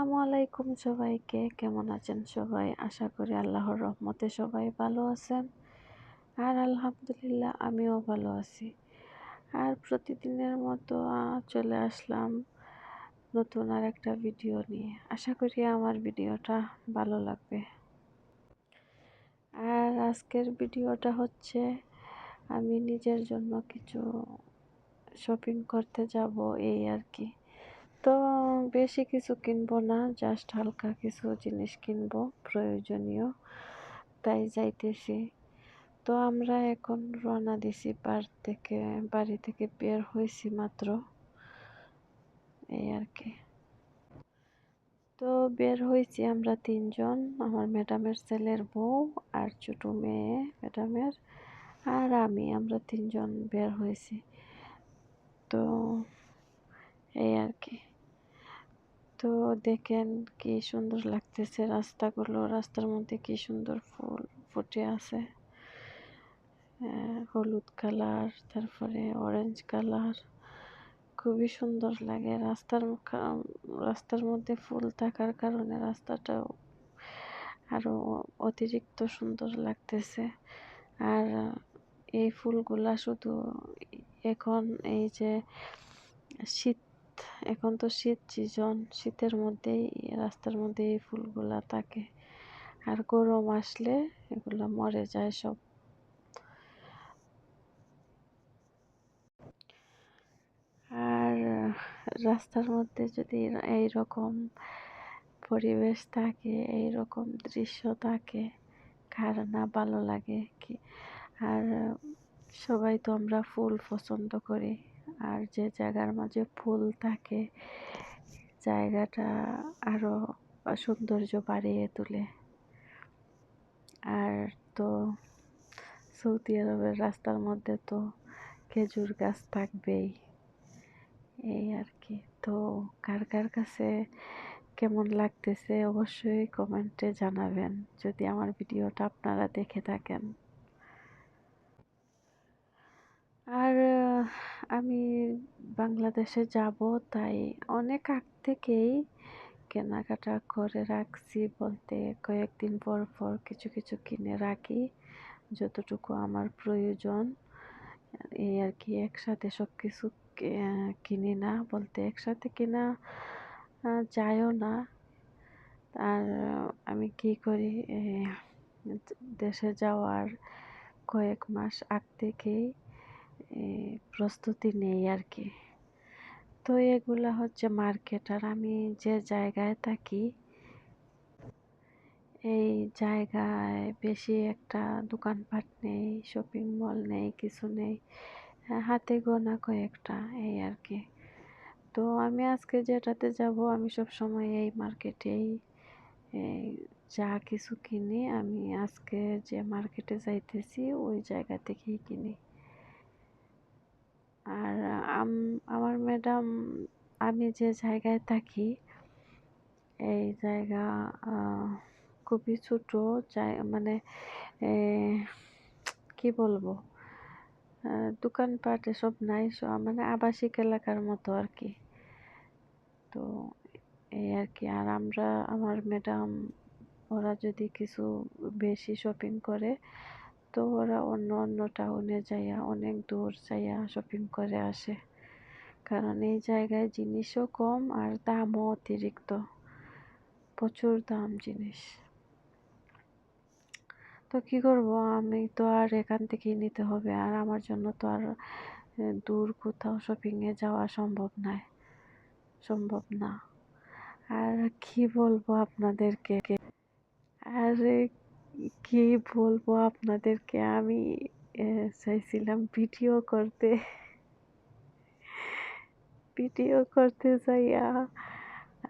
আসসালামু আলাইকুম সবাইকে। কেমন আছেন সবাই? আশা করি আল্লাহর রহমতে সবাই ভালো আছেন। আর আলহামদুলিল্লাহ আমিও ভালো আছি। আর প্রতিদিনের মতো চলে আসলাম নতুন আর একটা ভিডিও নিয়ে। আশা করি আমার ভিডিওটা ভালো লাগবে। আর আজকের ভিডিওটা হচ্ছে, আমি নিজের জন্য কিছু শপিং করতে যাব, এই আর কি। তো বেশি কিছু কিনবো না জাস্ট হালকা কিছু জিনিস কিনবো, প্রয়োজনীয়। তাই যাইতেছি। তো আমরা এখন রওনা দিছি বার থেকে, বাড়ি থেকে বের হয়েছি মাত্র। এই আর কি। তো বের হয়েছি আমরা তিনজন, আমার ম্যাডামের ছেলের বউ আর ছোটো মেয়ে ম্যাডামের আর আমি, আমরা তিনজন বের হয়েছি। তো এই আর কি। তো দেখেন কি সুন্দর লাগতেছে, রাস্তাগুলো, রাস্তার মধ্যে কি সুন্দর ফুল ফুটে আছে। হলুদ কালার, তারপরে অরেঞ্জ কালার, খুবই সুন্দর লাগে। রাস্তার রাস্তার মধ্যে ফুল থাকার কারণে রাস্তাটাও আরও অতিরিক্ত সুন্দর লাগতেছে। আর এই ফুলগুলা শুধু এখন এই যে শীত এখন তো শীত সিজন শীতের মধ্যেই, রাস্তার মধ্যে এই ফুলগুলা থাকে। আর গরম আসলে এগুলো মরে যায় সব। আর রাস্তার মধ্যে যদি এই রকম পরিবেশ থাকে এই রকম দৃশ্য থাকে, কার না ভালো লাগে কি? আর সবাই তো আমরা ফুল পছন্দ করি। আর যে জায়গার মাঝে ফুল থাকে, জায়গাটা আরও সৌন্দর্য বাড়িয়ে তোলে। আর তো সৌদি আরবের রাস্তার মধ্যে তো খেজুর গাছ থাকবেই, এই আর কি। তো কার কার কাছে কেমন লাগতেছে অবশ্যই কমেন্টে জানাবেন, যদি আমার ভিডিওটা আপনারা দেখে থাকেন। আর আমি বাংলাদেশে যাব, তাই অনেক আগ থেকেই কেনাকাটা করে রাখছি বলতে কয়েকদিন পর পর কিছু কিছু কিনে রাখি, যতটুকু আমার প্রয়োজন। এই আর কি, একসাথে সব কিছু কিনি না বলতে একসাথে কিনা যায়ও না। আর আমি কি করি দেশে যাওয়ার কয়েক মাস আগ থেকেই প্রস্তুতি নেই আর কি তো এগুলা হচ্ছে মার্কেট আর আমি যে জায়গায় থাকি, এই জায়গায় বেশি একটা দোকানপাট নেই শপিং মল নেই, কিছু নেই, হাতে গোনা কয়েকটা, এই আর কি তো আমি আজকে যেটাতে যাব, আমি সব সময় এই মার্কেটেই যা কিছু কিনি, আমি আজকে যে মার্কেটে যাইতেছি, ওই জায়গা থেকেই কিনি। আর আমার ম্যাডাম, আমি যে জায়গায় থাকি, এই জায়গা খুবই ছোটো মানে কি বলব? দোকানপাট এসব নাই মানে আবাসিক এলাকার মতো আর কি। তো এই আর কি, আর আমরা, আমার ম্যাডাম, ওরা যদি কিছু বেশি শপিং করে তো ওরা অন্য অন্য টাউনে যাইয়া অনেক দূর যাইয়া শপিং করে আসে। কারণ এই জায়গায় জিনিসও কম আর দামও অতিরিক্ত। প্রচুর দাম জিনিস। তো কি করব? আমি তো আর এখান থেকেই নিতে হবে। আর আমার জন্য তো আর দূর কোথাও শপিংয়ে যাওয়া সম্ভব নয়। সম্ভব না। আর কি বলব আপনাদেরকে? আর কি বলব আপনাদেরকে? আমি চাইছিলাম ভিডিও করতে। ভিডিও করতে যাইয়া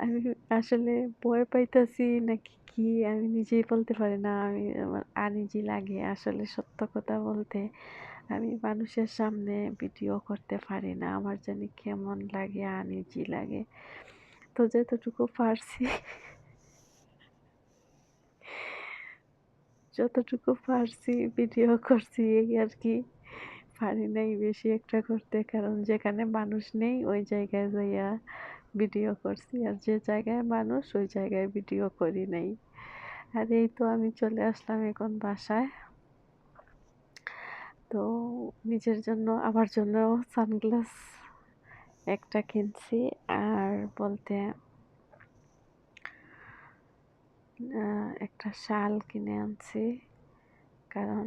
আমি আসলে ভয় পাইতাছি নাকি কি, আমি নিজেই বলতে পারি না। আমি আমার আনিজি লাগে আসলে সত্য কথা বলতে। আমি মানুষের সামনে ভিডিও করতে পারি না। আমার জানি কেমন লাগে, আনিজি লাগে। তো যতটুকু পারছি। যতটুকু পারছি ভিডিও করছি, এই আর কি। পারি নাই বেশি একটা করতে, কারণ যেখানে মানুষ নেই, ওই জায়গায় যাইয়া ভিডিও করছি। আর যে জায়গায় মানুষ, ওই জায়গায় ভিডিও করি নাই। আর এই তো আমি চলে আসলাম এখন বাসায়। তো নিজের জন্য, আমার জন্য সানগ্লাস একটা কিনছি। আর বলতে একটা শাল কিনে আনছি। কারণ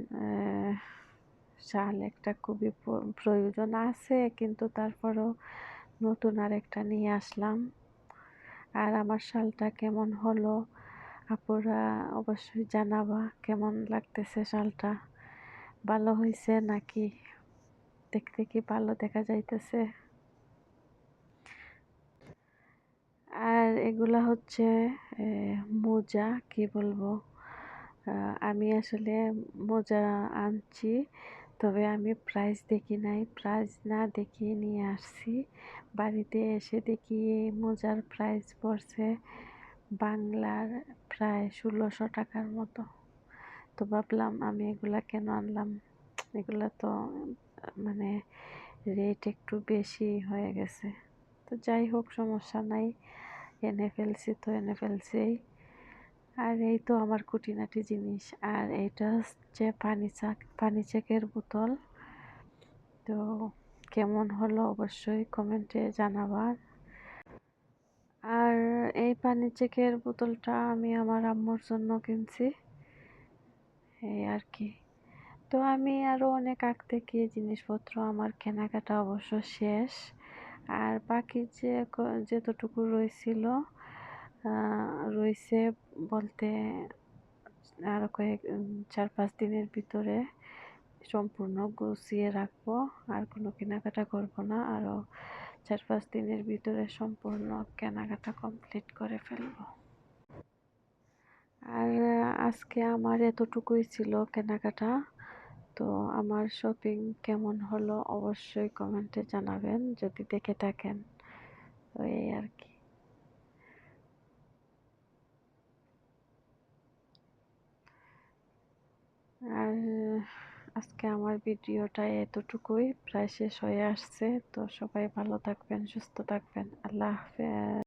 শাল একটা খুবই প্রয়োজন আছে, কিন্তু তারপরও নতুন আর একটা নিয়ে আসলাম। আর আমার শালটা কেমন হলো, আপুরা অবশ্যই জানাবা, কেমন লাগতেছে শালটা? ভালো হয়েছে নাকি? দেখতে কি ভালো দেখা যাইতেছে? আর এগুলা হচ্ছে মোজা, কি বলব? আমি আসলে মোজা আনছি, তবে আমি প্রাইস দেখি নাই। প্রাইস না দেখিয়ে নিয়ে আসছি। বাড়িতে এসে দেখি মোজার প্রাইস পড়ছে বাংলার প্রায় ষোলোশো টাকার মতো। তো ভাবলাম আমি এগুলা কেন আনলাম? এগুলা তো মানে রেট একটু বেশি হয়ে গেছে। তো যাই হোক, সমস্যা নাই। এনে ফেলছি তো, এনে ফেলছি। আর এই তো আমার কুটিনাটি জিনিস। আর এইটা হচ্ছে পানি চাক, পানি চেকের বোতল। তো কেমন হলো অবশ্যই কমেন্টে জানাবার আর এই পানি চেকের বোতলটা আমি আমার আম্মুর জন্য কিনছি। এই আর কি। তো আমি আরও অনেক আগ থেকে জিনিসপত্র আমার কেনাকাটা অবশ্য শেষ। আর বাকি যে যতটুকু রয়েছিল রয়েছে বলতে আরও কয়েক চার পাঁচ দিনের ভিতরে সম্পূর্ণ গুছিয়ে রাখব। আর কোনো কেনাকাটা করব না। আরও চার পাঁচ দিনের ভিতরে সম্পূর্ণ কেনাকাটা কমপ্লিট করে ফেলব। আর আজকে আমার এতটুকুই ছিল কেনাকাটা। তো আমার শপিং কেমন হলো অবশ্যই কমেন্টে জানাবেন, যদি দেখে থাকেন। তো এই আর কি। আর আজকে আমার ভিডিওটা এতটুকুই, প্রায় শেষ হয়ে আসছে। তো সবাই ভালো থাকবেন, সুস্থ থাকবেন। আল্লাহ হাফেজ।